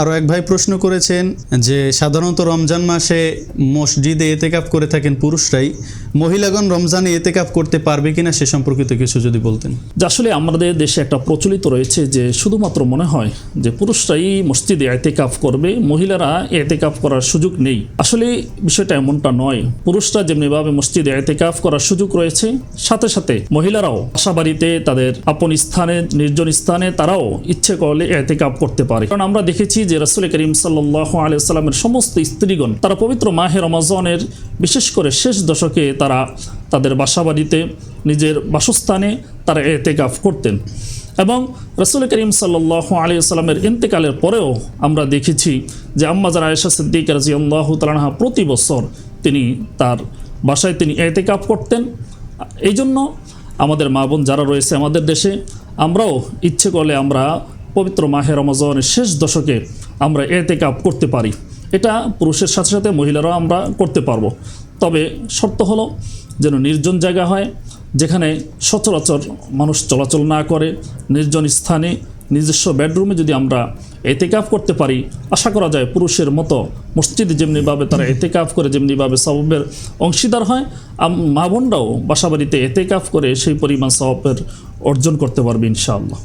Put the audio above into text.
আরও এক ভাই প্রশ্ন করেছেন যে, সাধারণত রমজান মাসে মসজিদে এতেকাপ করে থাকেন পুরুষরাই। মহিলাগণ রমজানে এতেকাপ করতে পারবে কিনা সে সম্পর্কিত কিছু যদি বলতেন। আসলে আমাদের দেশে একটা প্রচলিত রয়েছে যে, শুধুমাত্র মনে হয় যে, পুরুষরাই মসজিদে এতেকাফ করবে, মহিলারা এতেকাফ করার সুযোগ নেই। আসলে বিষয়টা এমনটা নয়। পুরুষরা যেমনিভাবে মসজিদে এতেকাফ করার সুযোগ রয়েছে, সাথে সাথে মহিলারাও বাসা বাড়িতে তাদের আপন স্থানে, নির্জন স্থানে তারাও ইচ্ছে করলে এতেকাফ করতে পারে। কারণ আমরা দেখেছি যে রসুল করিম সাল্লাহ আলিয়াল্লামের সমস্ত স্ত্রীগণ, তারা পবিত্র মাহে রমাজনের বিশেষ করে শেষ দশকে তারা তাদের বাসাবাড়িতে, নিজের বাসস্থানে তারা এতেকাফ করতেন। এবং রসুল করিম সাল্লাহ আলিয়াল্লামের ইন্তেকালের পরেও আমরা দেখেছি যে আম্মাজার আয়েশা সিদ্দিক রাজি আল্লাহ তালাহা প্রতি বছর তিনি তার বাসায় তিনি এতেকাফ করতেন। এই জন্য আমাদের মা বোন যারা রয়েছে আমাদের দেশে, আমরাও ইচ্ছে করলে আমরা পবিত্র মাহে রমজানের শেষ দশকে আমরা এতেকাপ করতে পারি। এটা পুরুষের সাথে সাথে মহিলারাও আমরা করতে পারব। তবে শর্ত হলো যেন নির্জন জায়গা হয়, যেখানে সচরাচর মানুষ চলাচল না করে, নির্জন স্থানে, নিজস্ব বেডরুমে যদি আমরা এতেকাফ করতে পারি, আশা করা যায় পুরুষের মতো মসজিদে যেমনিভাবে তারা এতেকাফ করে, যেমনিভাবে সবের অংশীদার হয়, আম- মা বোনরাও বাসাবাড়িতে এতেকাফ করে সেই পরিমাণ সবের অর্জন করতে পারবে ইনশাআল্লাহ।